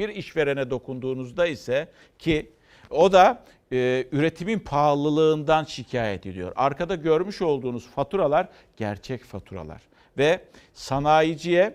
Bir işverene dokunduğunuzda ise ki o da e, üretimin pahalılığından şikayet ediyor. Arkada görmüş olduğunuz faturalar gerçek faturalar ve sanayiciye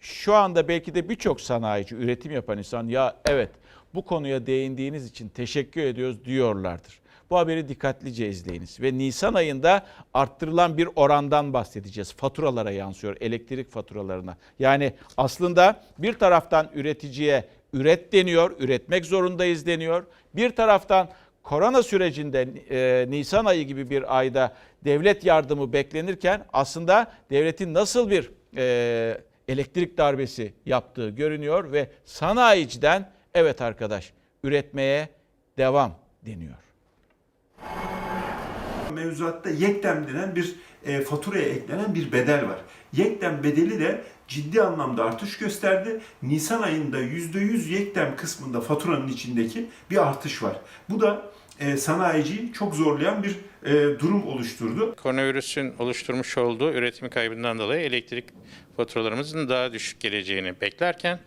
şu anda belki de birçok sanayici, üretim yapan insan ya evet bu konuya değindiğiniz için teşekkür ediyoruz diyorlardır. Bu haberi dikkatlice izleyiniz ve Nisan ayında arttırılan bir orandan bahsedeceğiz. Faturalara yansıyor, elektrik faturalarına. Yani aslında bir taraftan üreticiye üret deniyor, üretmek zorundayız deniyor. Bir taraftan korona sürecinde e, Nisan ayı gibi bir ayda devlet yardımı beklenirken aslında devletin nasıl bir e, elektrik darbesi yaptığı görünüyor ve sanayiciden evet arkadaş üretmeye devam deniyor. Mevzuatta yektem denen bir e, faturaya eklenen bir bedel var. Yektem bedeli de ciddi anlamda artış gösterdi. Nisan ayında %100 yektem kısmında faturanın içindeki bir artış var. Bu da e, sanayiciyi çok zorlayan bir e, durum oluşturdu. Koronavirüsün oluşturmuş olduğu üretim kaybından dolayı elektrik faturalarımızın daha düşük geleceğini beklerken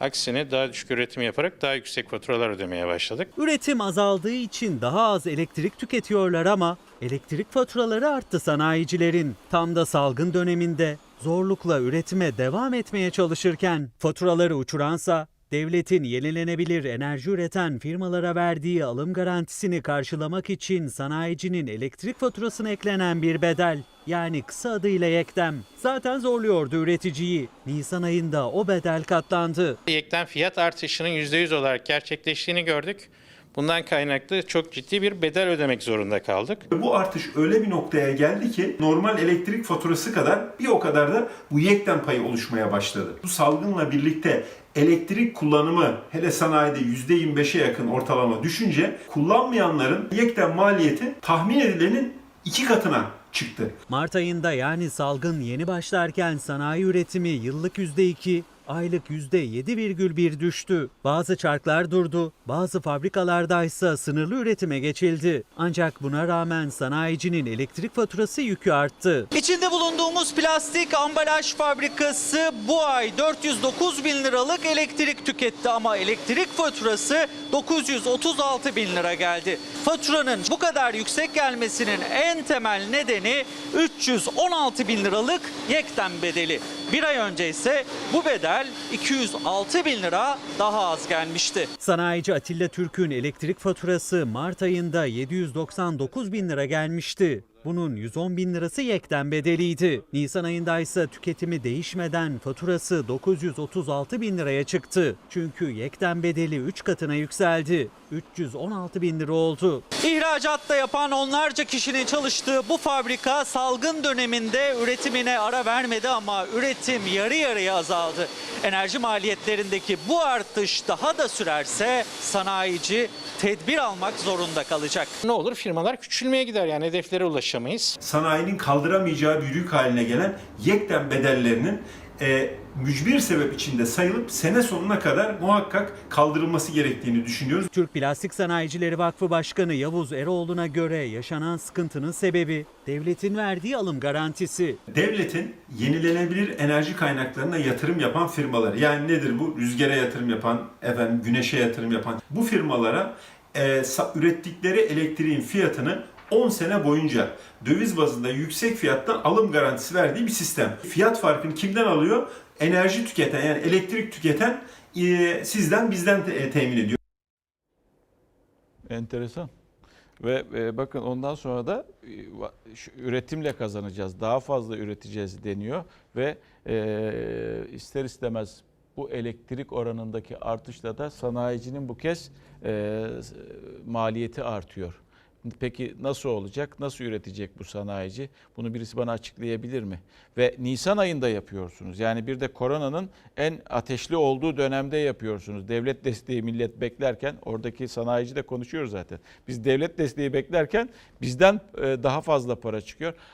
aksine daha düşük üretim yaparak daha yüksek faturalar ödemeye başladık. Üretim azaldığı için daha az elektrik tüketiyorlar ama elektrik faturaları arttı sanayicilerin. Tam da salgın döneminde zorlukla üretime devam etmeye çalışırken faturaları uçuransa devletin yenilenebilir enerji üreten firmalara verdiği alım garantisini karşılamak için sanayicinin elektrik faturasına eklenen bir bedel. Yani kısa adıyla yektem. Zaten zorluyordu üreticiyi. Nisan ayında o bedel katlandı. Yekten fiyat artışının %100 olarak gerçekleştiğini gördük. Bundan kaynaklı çok ciddi bir bedel ödemek zorunda kaldık. Bu artış öyle bir noktaya geldi ki normal elektrik faturası kadar bir o kadar da bu yektem payı oluşmaya başladı. Bu salgınla birlikte elektrik kullanımı hele sanayide %25'e yakın ortalama düşünce kullanmayanların yektem maliyeti tahmin edilenin iki katına çıktı. Mart ayında yani salgın yeni başlarken sanayi üretimi yıllık %2, aylık %7,1 düştü. Bazı çarklar durdu, bazı fabrikalarda ise sınırlı üretime geçildi. Ancak buna rağmen sanayicinin elektrik faturası yükü arttı. İçinde bulunduğumuz plastik ambalaj fabrikası bu ay 409 bin liralık elektrik tüketti ama elektrik faturası 936 bin lira geldi. Faturanın bu kadar yüksek gelmesinin en temel nedeni 316 bin liralık yekten bedeli. Bir ay önce ise bu bedel 206 bin lira daha az gelmişti. Sanayici Atilla Türk'ün elektrik faturası Mart ayında 799 bin lira gelmişti. Bunun 110 bin lirası yekten bedeliydi. Nisan ayında ise tüketimi değişmeden faturası 936 bin liraya çıktı. Çünkü yekten bedeli 3 katına yükseldi. 316 bin lira oldu. İhracatta yapan onlarca kişinin çalıştığı bu fabrika salgın döneminde üretimine ara vermedi ama üretim yarı yarıya azaldı. Enerji maliyetlerindeki bu artış daha da sürerse sanayici tedbir almak zorunda kalacak. Ne olur firmalar küçülmeye gider yani hedeflere ulaşamayız. Sanayinin kaldıramayacağı bir yük haline gelen yekten bedellerinin e, mücbir sebep içinde sayılıp sene sonuna kadar muhakkak kaldırılması gerektiğini düşünüyoruz. Türk Plastik Sanayicileri Vakfı Başkanı Yavuz Eroğlu'na göre yaşanan sıkıntının sebebi devletin verdiği alım garantisi. Devletin yenilenebilir enerji kaynaklarına yatırım yapan firmalar yani nedir bu? Rüzgara yatırım yapan, efendim güneşe yatırım yapan bu firmalara e, ürettikleri elektriğin fiyatını 10 sene boyunca döviz bazında yüksek fiyattan alım garantisi verdiği bir sistem. Fiyat farkını kimden alıyor? Enerji tüketen yani elektrik tüketen e, sizden bizden te- temin ediyor. Enteresan. Ve e, bakın ondan sonra da e, şu üretimle kazanacağız, daha fazla üreteceğiz deniyor ve e, ister istemez bu elektrik oranındaki artışla da sanayicinin bu kez e, maliyeti artıyor. Peki nasıl olacak? Nasıl üretecek bu sanayici? Bunu birisi bana açıklayabilir mi? Ve Nisan ayında yapıyorsunuz. Yani bir de koronanın en ateşli olduğu dönemde yapıyorsunuz. Devlet desteği millet beklerken oradaki sanayici de konuşuyor zaten. Biz devlet desteği beklerken bizden e, daha fazla para çıkıyor.